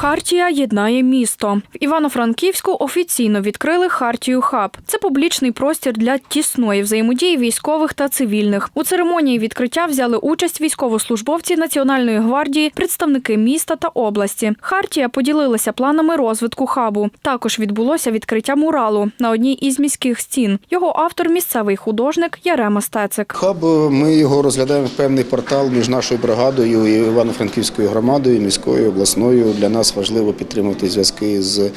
Хартія єднає місто. В Івано-Франківську офіційно відкрили Хартію Хаб. Це публічний простір для тісної взаємодії військових та цивільних. У церемонії відкриття взяли участь військовослужбовці Національної гвардії, представники міста та області. Хартія поділилася планами розвитку хабу. Також відбулося відкриття муралу на одній із міських стін. Його автор місцевий художник Ярема Стецик. Хаб ми його розглядаємо певний портал між нашою бригадою і Івано-Франківською громадою, міською, обласною. Для нас важливо підтримувати зв'язки з е,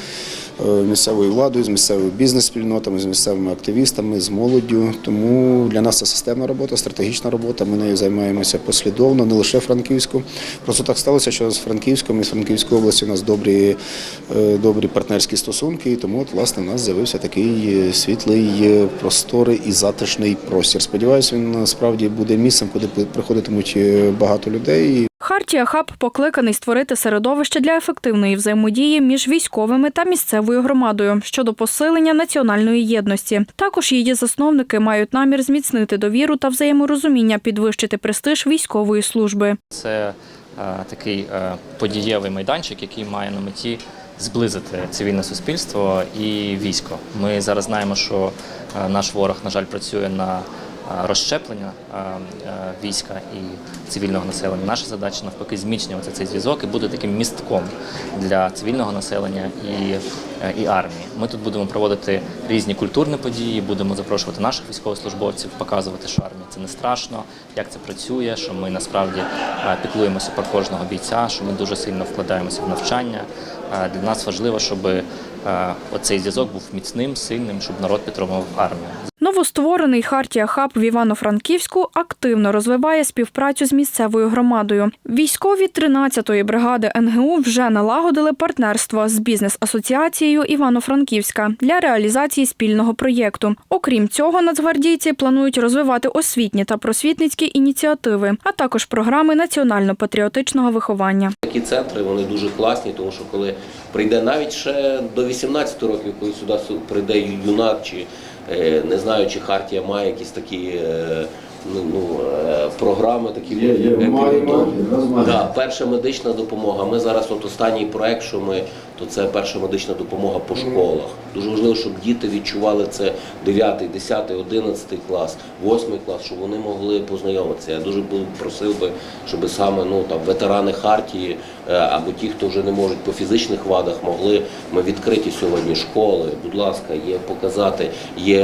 місцевою владою, з місцевими бізнес-спільнотами, з місцевими активістами, з молоддю. Тому для нас це системна робота, стратегічна робота. Ми нею займаємося послідовно, не лише Франківську. Просто так сталося, що з Франківськом і з Франківської області у нас добрі, е, добрі партнерські стосунки. І тому, от, власне, у нас з'явився такий е, світлий, просторий і затишний простір. Сподіваюся, він насправді буде місцем, куди приходитимуть багато людей. Хартія Хаб покликаний створити середовище для ефективної взаємодії між військовими та місцевою громадою щодо посилення національної єдності. Також її засновники мають намір зміцнити довіру та взаєморозуміння, підвищити престиж військової служби. Це е, такий е, подієвий майданчик, який має на меті зблизити цивільне суспільство і військо. Ми зараз знаємо, що е, наш ворог, на жаль, працює на розщеплення е, е, війська і цивільного населення. Наша задача навпаки зміцнювати цей зв'язок і бути таким містком для цивільного населення і, е, і армії. Ми тут будемо проводити різні культурні події, будемо запрошувати наших військовослужбовців, показувати, що армія це не страшно, як це працює, що ми насправді е, піклуємося про кожного бійця, що ми дуже сильно вкладаємося в навчання. Е, Для нас важливо, щоб е, оцей зв'язок був міцним, сильним, щоб народ підтримував армію. Новостворений Хартія Хаб в Івано-Франківську активно розвиває співпрацю з місцевою громадою. Військові 13-ї бригади НГУ вже налагодили партнерство з бізнес-асоціацією Івано-Франківська для реалізації спільного проєкту. Окрім цього, нацгвардійці планують розвивати освітні та просвітницькі ініціативи, а також програми національно-патріотичного виховання. Такі центри вони дуже класні, тому що коли прийде навіть ще до 18 років, коли сюди прийде юнак, чи е, не знаю, чи Хартія має якісь такі е, ну, ну, е, програми, такі Є, є, е, має, підготовки. має, якраз має. Да, перша медична допомога. Ми зараз от останній проект, що ми то це перша медична допомога по школах. Дуже важливо, щоб діти відчували це 9, 10, 11 клас, 8 клас, щоб вони могли познайомитися. Я дуже би просив би, щоб саме ну там ветерани хартії е, або ті, хто вже не можуть по фізичних вадах, могли ми відкриті сьогодні школи. Будь ласка, є показати, є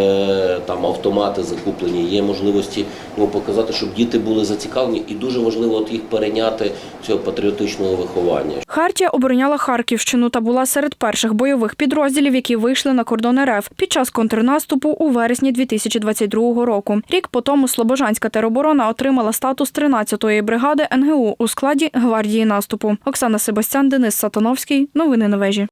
там автомати закуплені, є можливості ну, показати, щоб діти були зацікавлені, і дуже важливо от їх перейняти цього патріотичного виховання. Хартія обороняла Харківщину та була серед перших бойових підрозділів, які вийшли на кордон РФ під час контрнаступу у вересні 2022 року. Рік по тому Слобожанська тероборона отримала статус 13-ї бригади НГУ у складі гвардії наступу. Оксана Себастян, Денис Сатановський. Новини на вежі.